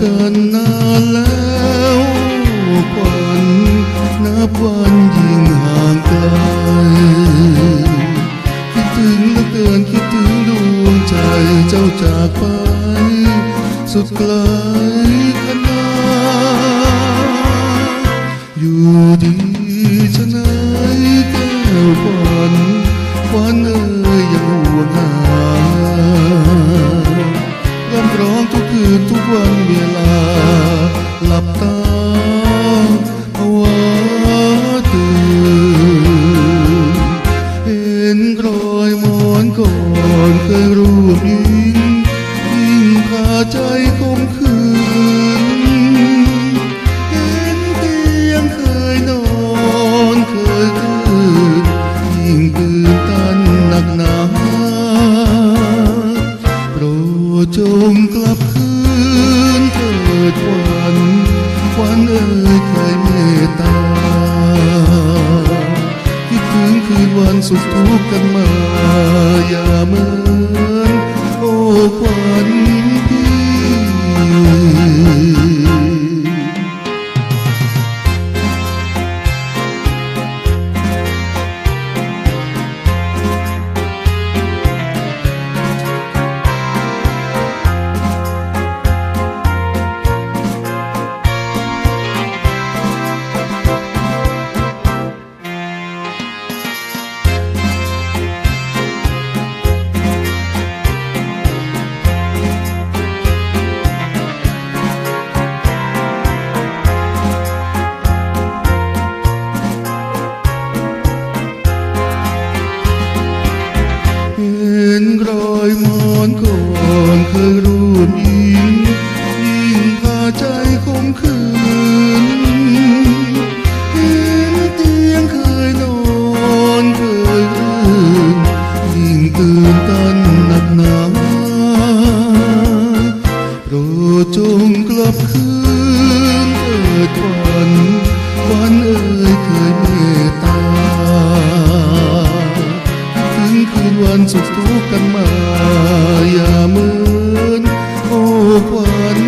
กันนานแล้วควันนับวันยิ่งห่างไกลคิดถึงเหลือเกินคิดถึงดวงใจเจ้าจากไป สุดไกลขนาดอยู่ดีชะไหนแก้วฝันฝันเอ่ย ทุกคืนทุกวันเวลา หลับตาภาวะตื่นเห็นรอยมอนก่อนเคยรูปยิงยิ่งพาใจคมคืน เห็นเตียงเคยนอนเคยคืนยิ่งตื่นตันหนักหนาโปรดจงกลับคืน ดวันวันเอ่ยเคยเมตตาคิดถึงคืนวันสุขทุกข์กันมา อย่าเหมือนโอ้ควัน ตื่นตันหนักหนาโรดจงกลับคืนเกิดวันวันเอ่ยเคยเมตตา ถึงคืนวันสุขทุกกันมา อย่าเมินโอ้ควัน